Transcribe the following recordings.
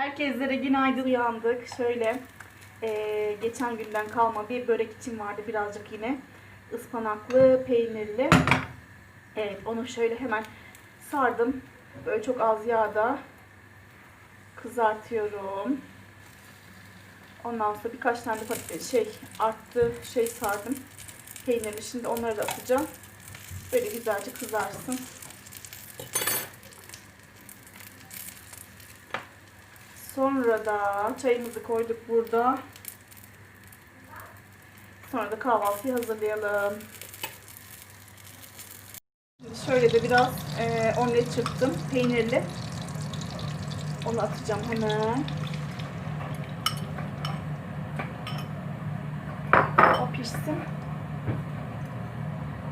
Herkeslere günaydın uyandık. Şöyle eee, geçen günden kalma bir börek için vardı birazcık yine. ıspanaklı, peynirli. Evet onu şöyle hemen sardım. Böyle çok az yağda kızartıyorum. Ondan sonra birkaç tane patates şey arttı şey sardım. Peynirli. Şimdi onları da atacağım. Böyle güzelce kızarsın. Sonra da çayımızı koyduk burada. Sonra da kahvaltıyı hazırlayalım. Şöyle de biraz e, omlet çırptım. Peynirli. Onu atacağım hemen. O pişsin.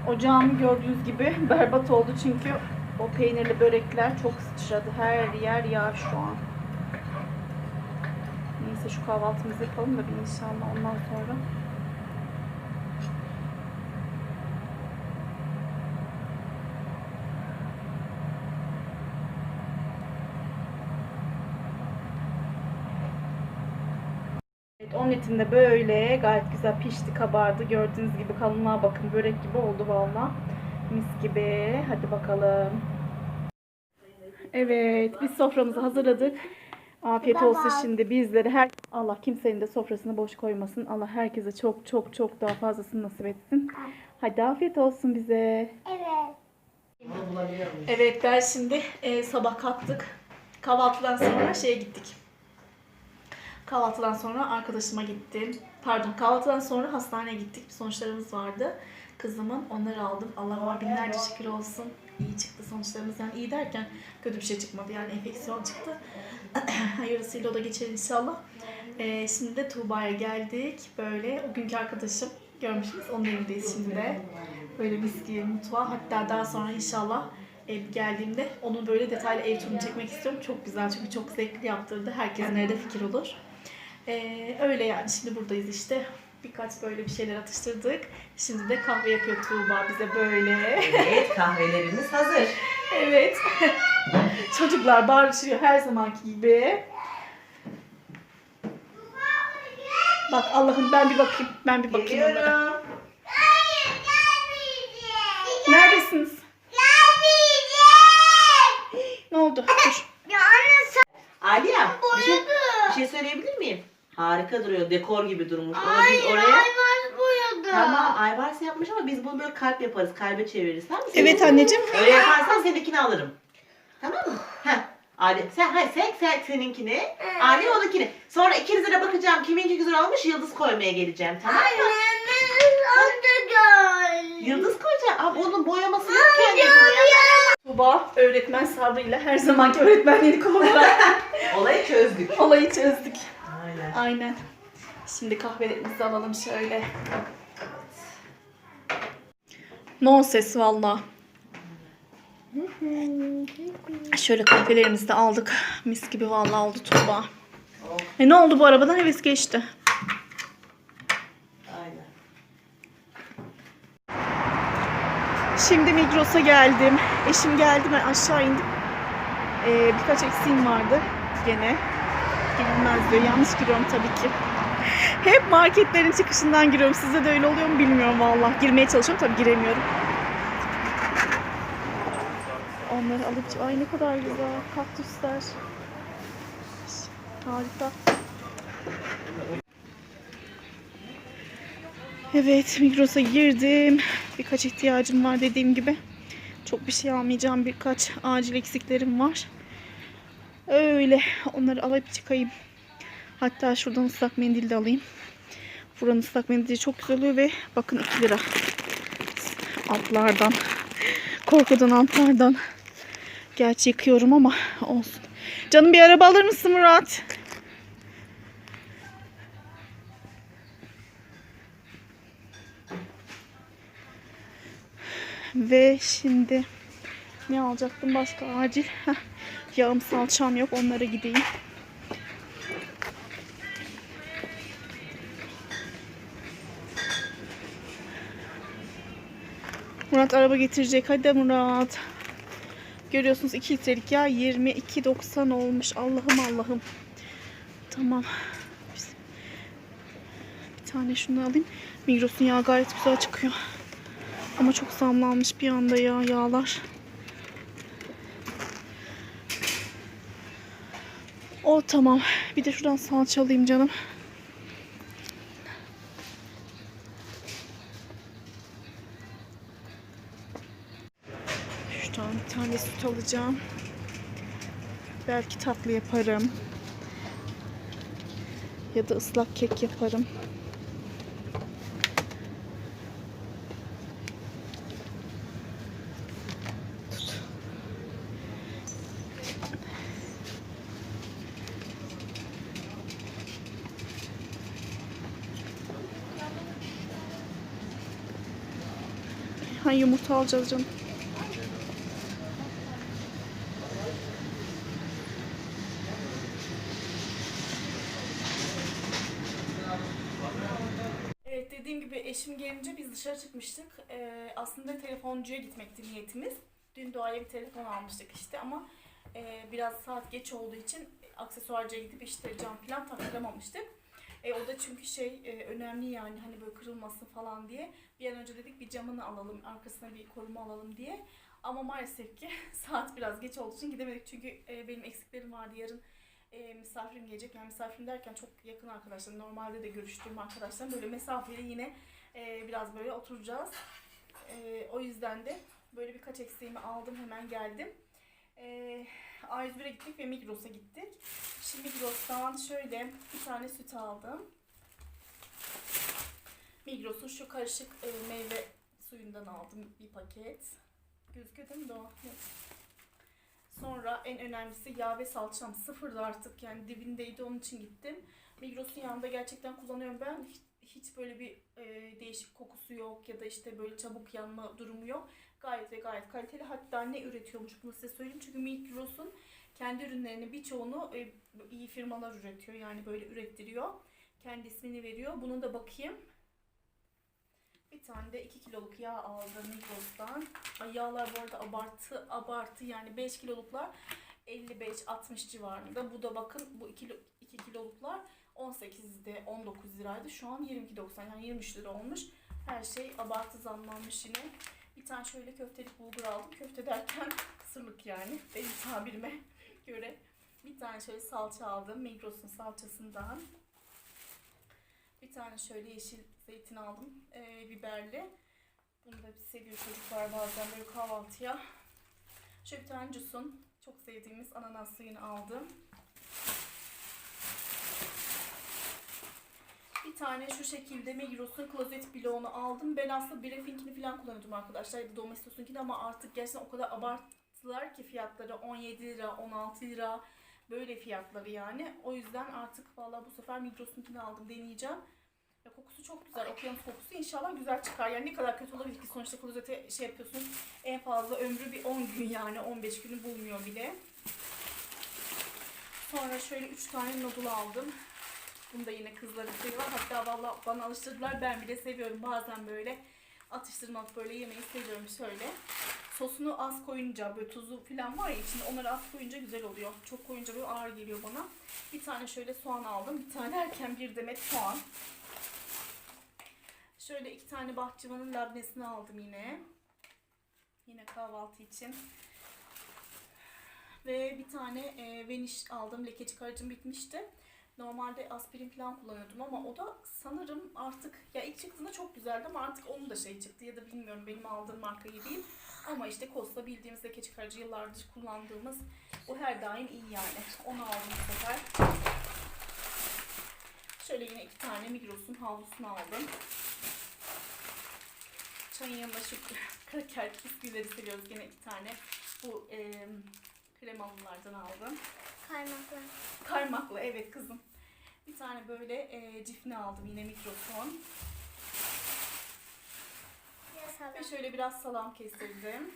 Ocağım gördüğünüz gibi berbat oldu çünkü o peynirli börekler çok sıçradı. Her yer yağ şu an. Neyse şu kahvaltımızı yapalım da bir inşallah ondan sonra. Omletim de böyle gayet güzel pişti, kabardı. Gördüğünüz gibi kalınlığa bakın. Börek gibi oldu valla. Mis gibi. Hadi bakalım. Evet, biz soframızı hazırladık. Afiyet olsun şimdi bizlere. Her Allah kimsenin de sofrasını boş koymasın. Allah herkese çok çok çok daha fazlasını nasip etsin. Hadi afiyet olsun bize. Evet. Evet ben şimdi e, sabah kalktık. Kahvaltıdan sonra şeye gittik. Kahvaltıdan sonra arkadaşıma gittim. Pardon kahvaltıdan sonra hastaneye gittik. Sonuçlarımız vardı. Kızımın onları aldım. Allah'a binlerce şükür olsun. İyi çıktı sonuçlarımız. Yani iyi derken kötü bir şey çıkmadı. Yani enfeksiyon çıktı. Hayırlısıyla o da geçer inşallah. E, şimdi de Tuğba'ya geldik. Böyle o günkü arkadaşım görmüşsünüz. Onun evindeyiz şimdi de. Böyle mis gibi mutfağı. Hatta daha sonra inşallah ev geldiğimde onun böyle detaylı ev turunu çekmek istiyorum. Çok güzel çünkü çok zevkli yaptırdı. Herkes nerede fikir olur. Ee, öyle yani şimdi buradayız işte. Birkaç böyle bir şeyler atıştırdık. Şimdi de kahve yapıyor Tuğba bize böyle. Evet kahvelerimiz hazır. evet. Çocuklar bağırışıyor her zamanki gibi. Bak Allah'ım ben bir bakayım. Ben bir bakayım onlara. Geliyorum. Neredesiniz? Ne oldu? Dur. Ya anne sen Aliye bir şey, bir şey söyleyebilir miyim? Harika duruyor. Dekor gibi durmuş. Biz Hayır oraya... Ayvaz boyadı. Tamam Aybars yapmış ama biz bunu böyle kalp yaparız. Kalbe çeviririz. Tamam mı? Evet anneciğim. Öyle yaparsan seninkini alırım. Tamam mı? Heh. Ali, sen, hayır, sen, sen seninkini, Ali onunkini. Sonra ikinize de bakacağım kiminki güzel olmuş yıldız koymaya geleceğim. Tamam mı? Anne gel. Yıldız koyacağım. Ama onun boyaması yok ki. Tuba öğretmen sabrıyla her zamanki öğretmenliğini kullanarak Olayı çözdük. olayı çözdük. Aynen. Şimdi kahvelerimizi alalım şöyle. No ses valla. Şöyle kahvelerimizi de aldık. Mis gibi valla oldu Tuğba. E ne oldu bu arabadan heves geçti. Şimdi Migros'a geldim. Eşim geldi ben aşağı indim. Ee, birkaç eksiğim vardı gene. Girilmez diyor. Yanlış giriyorum tabii ki. Hep marketlerin çıkışından giriyorum. Sizde de öyle oluyor mu bilmiyorum valla. Girmeye çalışıyorum tabii giremiyorum. Onları alıp... Ay ne kadar güzel. Kaktüsler. Harika. Evet Migros'a girdim. Birkaç ihtiyacım var dediğim gibi. Çok bir şey almayacağım. Birkaç acil eksiklerim var. Öyle onları alıp çıkayım. Hatta şuradan ıslak mendil de alayım. Buranın ıslak mendili çok güzel oluyor ve bakın 2 lira. Altlardan. Korkudan altlardan. Gerçi yıkıyorum ama olsun. Canım bir araba alır mısın Murat? Ve şimdi ne alacaktım başka acil? Yağım salçam yok onlara gideyim. Murat araba getirecek. Hadi Murat. Görüyorsunuz 2 litrelik yağ 22.90 olmuş. Allah'ım Allah'ım. Tamam. Bir tane şunu alayım. Migros'un yağı gayet güzel çıkıyor. Ama çok zamlanmış bir anda ya yağlar. O tamam. Bir de şuradan salça alayım canım. Şuradan bir tane süt alacağım. Belki tatlı yaparım. Ya da ıslak kek yaparım. Ha yumurta alacağız canım. Evet dediğim gibi eşim gelince biz dışarı çıkmıştık. Ee, aslında telefoncuya gitmekti niyetimiz. Dün doğaya bir telefon almıştık işte ama e, biraz saat geç olduğu için aksesuarcıya gidip işte cam falan taktıramamıştık. E, o da çünkü şey e, önemli yani hani böyle kırılmasın falan diye. Bir an önce dedik bir camını alalım, arkasına bir koruma alalım diye. Ama maalesef ki saat biraz geç olduğu için gidemedik. Çünkü e, benim eksiklerim vardı. Yarın e, misafirim gelecek. Yani misafirim derken çok yakın arkadaşlarım. Normalde de görüştüğüm arkadaşlarım. Böyle mesafeli yine e, biraz böyle oturacağız. E, o yüzden de böyle birkaç eksiğimi aldım. Hemen geldim. E, A101'e gittik ve Migros'a gittik. Şimdi Migros'tan şöyle bir tane süt aldım. Migros'un şu karışık e, meyve suyundan aldım bir paket. Gözüküyor değil mi Doğa? Evet. Sonra en önemlisi yağ ve salçam sıfırdı artık yani dibindeydi onun için gittim. Migros'un yanında gerçekten kullanıyorum ben. Hiç, hiç böyle bir e, değişik kokusu yok ya da işte böyle çabuk yanma durumu yok. Gayet ve gayet kaliteli. Hatta ne üretiyormuş bunu size söyleyeyim. Çünkü Migros'un kendi ürünlerinin birçoğunu e, iyi firmalar üretiyor. Yani böyle ürettiriyor. Kendi ismini veriyor. Bunu da bakayım. Bir tane de 2 kiloluk yağ aldım Migros'tan. Ay yağlar bu arada abartı abartı yani 5 kiloluklar 55-60 civarında. Bu da bakın bu 2, kilo, 2 kiloluklar 18'de 19 liraydı. Şu an 22.90 yani 23 lira olmuş. Her şey abartı zamlanmış yine. Tane şöyle köftelik bulgur aldım. Köfte derken kısırlık yani benim tabirime göre. Bir tane şöyle salça aldım. Migros'un salçasından. Bir tane şöyle yeşil zeytin aldım. Ee, biberli. Bunu da seviyor çocuklar bazen böyle kahvaltıya. Şöyle bir tane Cus'un çok sevdiğimiz ananas suyunu aldım. Bir tane şu şekilde Migros'un klozet bloğunu aldım. Ben aslında Brefink'ini falan kullanıyordum arkadaşlar. Domestos'unkini ama artık gerçekten o kadar abarttılar ki fiyatları 17 lira, 16 lira böyle fiyatları yani. O yüzden artık vallahi bu sefer Migros'unkini aldım deneyeceğim. Ya kokusu çok güzel. Okyanus kokusu inşallah güzel çıkar. Yani ne kadar kötü olabilir ki sonuçta klozete şey yapıyorsunuz. En fazla ömrü bir 10 gün yani 15 günü bulmuyor bile. Sonra şöyle 3 tane noodle aldım. Bunu da yine kızların seviyorlar. Hatta valla bana alıştırdılar. Ben bile seviyorum. Bazen böyle atıştırmak böyle yemeyi seviyorum şöyle. Sosunu az koyunca böyle tuzu falan var ya içinde onları az koyunca güzel oluyor. Çok koyunca böyle ağır geliyor bana. Bir tane şöyle soğan aldım. Bir tane erken bir demet soğan. Şöyle iki tane bahçıvanın labnesini aldım yine. Yine kahvaltı için. Ve bir tane e, veniş aldım. Leke çıkarıcım bitmişti. Normalde aspirin falan kullanıyordum ama o da sanırım artık ya ilk çıktığında çok güzeldi ama artık onun da şey çıktı ya da bilmiyorum benim aldığım marka iyi değil. Ama işte Costa bildiğimiz leke çıkarıcı yıllardır kullandığımız o her daim iyi yani. Onu aldım bu sefer. Şöyle yine iki tane Migros'un havlusunu aldım. Çayın yanında şu kraker bisküvileri seviyoruz. Yine iki tane bu e, kremalılardan aldım. Kaymaklı. Kaymaklı evet kızım. Bir tane böyle e, cifne aldım yine mikrofon. Yasalı. Ve şöyle biraz salam kestirdim.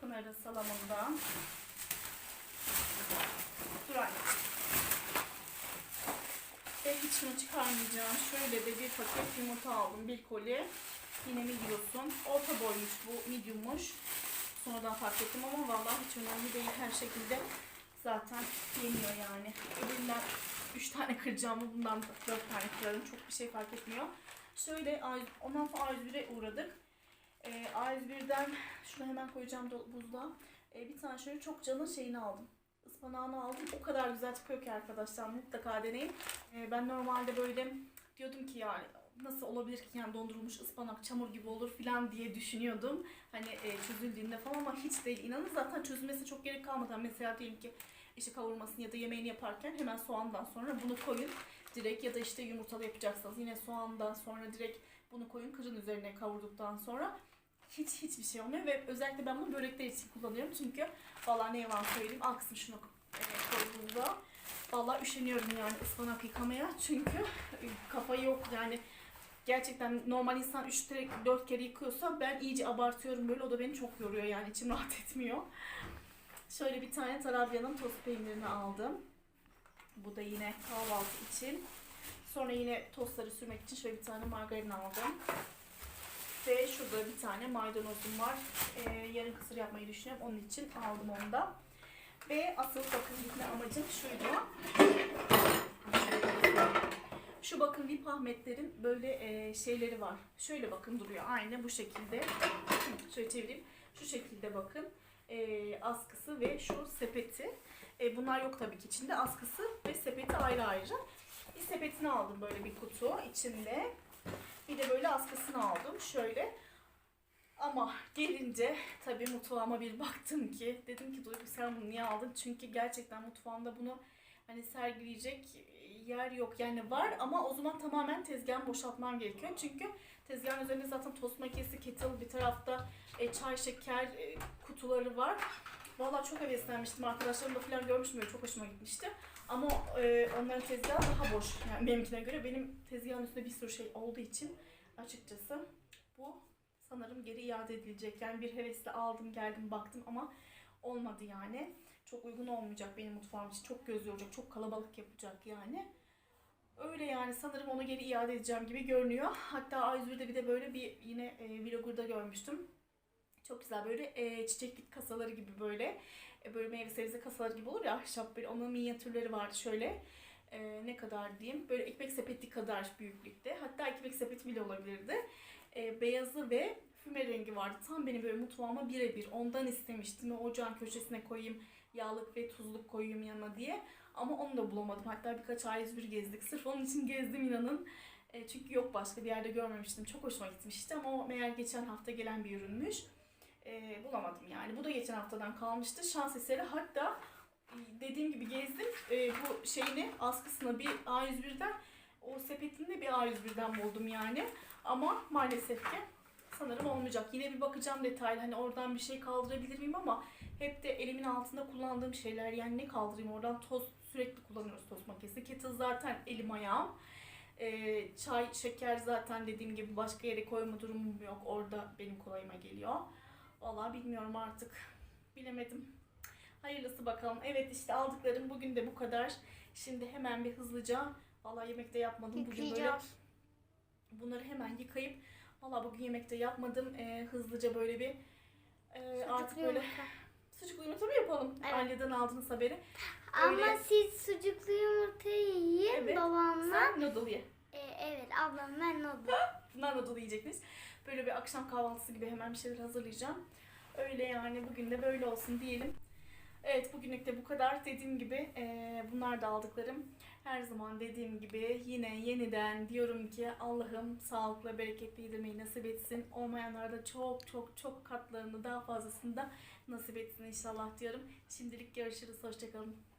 Pınar'ın salamından. Dur anne. Ve hiç şunu çıkarmayacağım. Şöyle de bir paket yumurta aldım. Bir koli. Yine Migros'un. Orta boymuş bu. Medium'muş. Sonradan fark ettim ama vallahi hiç önemli değil. Her şekilde zaten yeniyor yani. Öbüründen 3 tane kıracağımı bundan 4 tane kırarım. Çok bir şey fark etmiyor. Şöyle ondan sonra A101'e uğradık. Ee, A101'den şunu hemen koyacağım buzluğa. Ee, bir tane şöyle çok canın şeyini aldım. Ispanağını aldım. O kadar güzel çıkıyor ki arkadaşlar mutlaka deneyin. Ee, ben normalde böyle diyordum ki yani nasıl olabilir ki yani dondurulmuş ıspanak çamur gibi olur falan diye düşünüyordum. Hani e, çözüldüğünde falan ama hiç değil. İnanın zaten çözülmesine çok gerek kalmadan mesela diyelim ki işte kavurmasını ya da yemeğini yaparken hemen soğandan sonra bunu koyun. Direkt ya da işte yumurtalı yapacaksanız yine soğandan sonra direkt bunu koyun kırın üzerine kavurduktan sonra. Hiç hiçbir şey olmuyor ve özellikle ben bunu börekler için kullanıyorum. Çünkü valla ne yalan söyleyeyim kızım şunu e, koyduğumda valla üşeniyorum yani ıspanak yıkamaya. Çünkü kafayı yok yani. Gerçekten normal insan 3 kere 4 kere yıkıyorsa ben iyice abartıyorum böyle. O da beni çok yoruyor yani içim rahat etmiyor. Şöyle bir tane Tarabya'nın tost peynirini aldım. Bu da yine kahvaltı için. Sonra yine tostları sürmek için şöyle bir tane margarin aldım. Ve şurada bir tane maydanozum var. Ee, yarın kısır yapmayı düşünüyorum. Onun için aldım onu da. Ve asıl bakın gitme amacım şuydu. Şu bakın Vip Ahmetlerin böyle e, şeyleri var. Şöyle bakın duruyor. Aynı bu şekilde. Şöyle çevireyim. Şu şekilde bakın. E, askısı ve şu sepeti. E, bunlar yok tabii ki içinde. Askısı ve sepeti ayrı ayrı. Bir sepetini aldım böyle bir kutu içinde. Bir de böyle askısını aldım. Şöyle. Ama gelince tabii mutfağıma bir baktım ki dedim ki Duygu sen bunu niye aldın? Çünkü gerçekten mutfağımda bunu hani sergileyecek yer yok. Yani var ama o zaman tamamen tezgahımı boşaltmam gerekiyor. Çünkü tezgahın üzerinde zaten tost makinesi, kettle bir tarafta e, çay, şeker e, kutuları var. Vallahi çok heveslenmiştim. Arkadaşlarım da falan görmüştüm böyle çok hoşuma gitmişti. Ama e, onların tezgahı daha boş. Yani benimkine göre benim tezgahın üstünde bir sürü şey olduğu için açıkçası bu sanırım geri iade edilecek. Yani bir hevesle aldım geldim baktım ama olmadı yani. Çok uygun olmayacak benim mutfağım için. Çok göz yoracak, çok kalabalık yapacak yani. Öyle yani sanırım onu geri iade edeceğim gibi görünüyor. Hatta A101'de bir de böyle bir yine e, vlogger'da görmüştüm. Çok güzel böyle e, çiçeklik kasaları gibi böyle. E, böyle meyve sebze kasaları gibi olur ya ahşap böyle. Onun minyatürleri vardı şöyle. E, ne kadar diyeyim? Böyle ekmek sepeti kadar büyüklükte. Hatta ekmek sepeti bile olabilirdi. E, beyazı ve füme rengi vardı. Tam benim böyle mutfağıma birebir. Ondan istemiştim. Ocağın köşesine koyayım. Yağlık ve tuzluk koyayım yanına diye. Ama onu da bulamadım. Hatta birkaç ay bir gezdik. Sırf onun için gezdim inanın. E, çünkü yok başka bir yerde görmemiştim. Çok hoşuma gitmişti ama o meğer geçen hafta gelen bir ürünmüş. E, bulamadım yani. Bu da geçen haftadan kalmıştı. Şans eseri hatta e, dediğim gibi gezdim. E, bu şeyini askısını bir A101'den o sepetini de bir A101'den buldum yani. Ama maalesef ki sanırım olmayacak. Yine bir bakacağım detaylı. Hani oradan bir şey kaldırabilir miyim ama hep de elimin altında kullandığım şeyler. Yani ne kaldırayım oradan toz sürekli kullanıyoruz tost makinesi. Kettle zaten elim ayağım. Ee, çay, şeker zaten dediğim gibi başka yere koyma durumum yok. Orada benim kolayıma geliyor. Vallahi bilmiyorum artık. Bilemedim. Hayırlısı bakalım. Evet işte aldıklarım bugün de bu kadar. Şimdi hemen bir hızlıca Vallahi yemekte yapmadım. Bugün böyle bunları hemen yıkayıp Vallahi bugün yemekte yapmadım. Ee, hızlıca böyle bir e, artık böyle. Sucuklu yumurta mı yapalım? Evet. Aileden aldığınız haberi. Ama Öyle. siz sucuklu yumurtayı yiyin Evet. babamla. Sen noodle ye. E, evet ablam ben noodle. Bunlar noodle yiyecektiniz. Böyle bir akşam kahvaltısı gibi hemen bir şeyler hazırlayacağım. Öyle yani bugün de böyle olsun diyelim. Evet bugünlük de bu kadar. Dediğim gibi eee, bunlar da aldıklarım. Her zaman dediğim gibi yine yeniden diyorum ki Allah'ım sağlıkla bereketli yedirmeyi nasip etsin. Olmayanlara da çok çok çok katlarını daha fazlasını da nasip etsin inşallah diyorum. Şimdilik görüşürüz. Hoşçakalın.